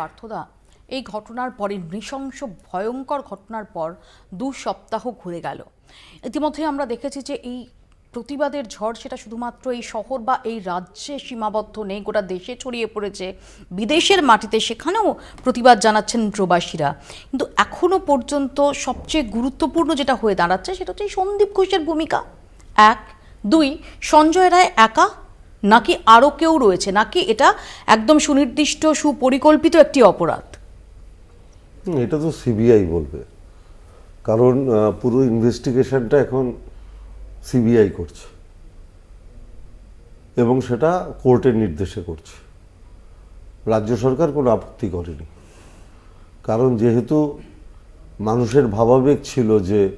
পার্থদা। এই ঘটনার পরে নৃশংস, ভয়ঙ্কর ঘটনার পর দু সপ্তাহ ঘুরে গেল। ইতিমধ্যে আমরা দেখেছি যে এই প্রতিবাদের ঝড় সেটা শুধুমাত্র এই শহর বা এই রাজ্যে সীমাবদ্ধ নেই, গোটা দেশে ছড়িয়ে পড়েছে। বিদেশের মাটিতে সেখানেও প্রতিবাদ জানাচ্ছেন প্রবাসীরা। কিন্তু এখনও পর্যন্ত সবচেয়ে গুরুত্বপূর্ণ যেটা হয়ে দাঁড়াচ্ছে সেটা হচ্ছে সন্দীপ ঘোষের ভূমিকা। এক, দুই, সঞ্জয় রায় একা নাকি আরও কেউ রয়েছে? নাকি এটা একদম সুনির্দিষ্ট, সুপরিকল্পিত একটি অপরাধ? এটা তো সিবিআই বলবে। কারণ পুরো ইনভেস্টিগেশনটা এখন সিবিআই করছে। এবং সেটা কোর্টের নির্দেশে করছে। রাজ্য সরকার কোনো আপত্তি করেনি। কারণ যেহেতু মানুষের ভাবাবেগ ছিল যে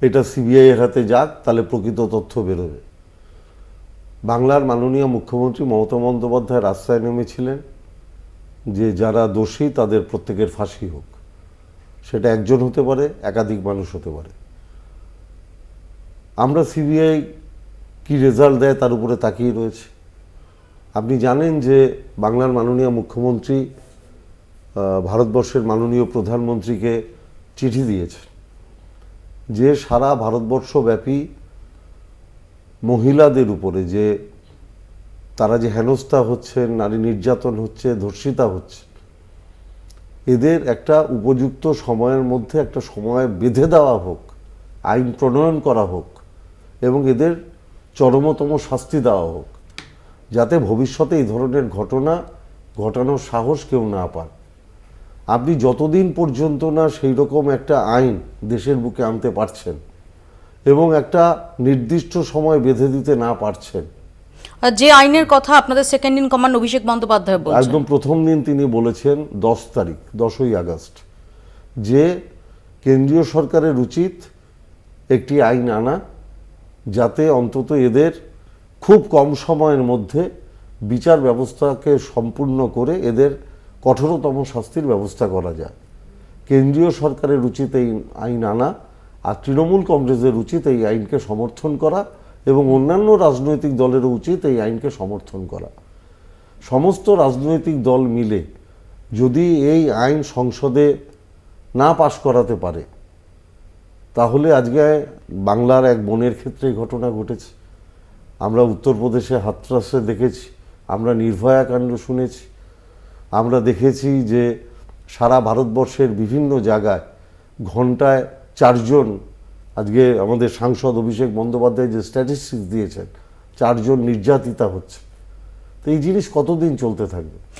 এটা সিবিআই এর হাতে যাক, তাহলে প্রকৃত তথ্য বেরোবে। বাংলার মাননীয় মুখ্যমন্ত্রী মমতা বন্দ্যোপাধ্যায় রাস্তায় নেমেছিলেন, যে যারা দোষী তাদের প্রত্যেকের ফাঁসি হোক। সেটা একজন হতে পারে, একাধিক মানুষ হতে পারে। আমরা সিবিআই কি রেজাল্ট দেয় তার উপরে তাকিয়ে রয়েছে। আপনি জানেন যে বাংলার মাননীয় মুখ্যমন্ত্রী ভারতবর্ষের মাননীয় প্রধানমন্ত্রীকে চিঠি দিয়েছেন, যে সারা ভারতবর্ষব্যাপী মহিলাদের উপরে যে তারা যে হেনস্থা হচ্ছেন নারী নির্যাতন হচ্ছে, ধর্ষিতা হচ্ছে, এদের একটা উপযুক্ত সময়ের মধ্যে একটা সময় বেঁধে দেওয়া হোক, আইন প্রণয়ন করা হোক, এবং এদের চরমতম শাস্তি দেওয়া হোক, যাতে ভবিষ্যতে এই ধরনের ঘটনা ঘটানোর সাহস কেউ না পান আপনি যতদিন পর্যন্ত না সেই রকম একটা আইন দেশের বুকে আনতে পারছেন এবং একটা নির্দিষ্ট সময় বেঁধে দিতে না পারছেন। আর যে আইনের কথা আপনাদের second in command Abhishek Bandyopadhyay বলছেন। একদম প্রথম দিন তিনি বলেছেন দশ তারিখ দশই আগস্ট যে কেন্দ্রীয় সরকারের উচিত একটি আইন আনা যাতে অন্তত এদের খুব কম সময়ের মধ্যে বিচার ব্যবস্থাকে সম্পূর্ণ করে এদের কঠোরতম শাস্তির ব্যবস্থা করা যায়। কেন্দ্রীয় সরকারের উচিত এই আইন আনা আর তৃণমূল কংগ্রেসের উচিত এই আইনকে সমর্থন করা এবং অন্যান্য রাজনৈতিক দলেরও উচিত এই আইনকে সমর্থন করা। সমস্ত রাজনৈতিক দল মিলে যদি এই আইন সংসদে না পাশ করাতে পারে, তাহলে আজকে বাংলার এক বনের ক্ষেত্রে ঘটনা ঘটেছে। আমরা উত্তরপ্রদেশে হাতরাসে দেখেছি, আমরা নির্ভয়া কাণ্ড শুনেছি, আমরা দেখেছি যে সারা ভারতবর্ষের বিভিন্ন জায়গায় ঘন্টায় চারজন, আজকে আমাদের সাংসদ অভিষেক বন্দ্যোপাধ্যায় যে স্ট্যাটিস্টিক্স দিয়েছেন, চারজন নির্যাতিতা হচ্ছে। তো এই জিনিস কতদিন চলতে থাকবে?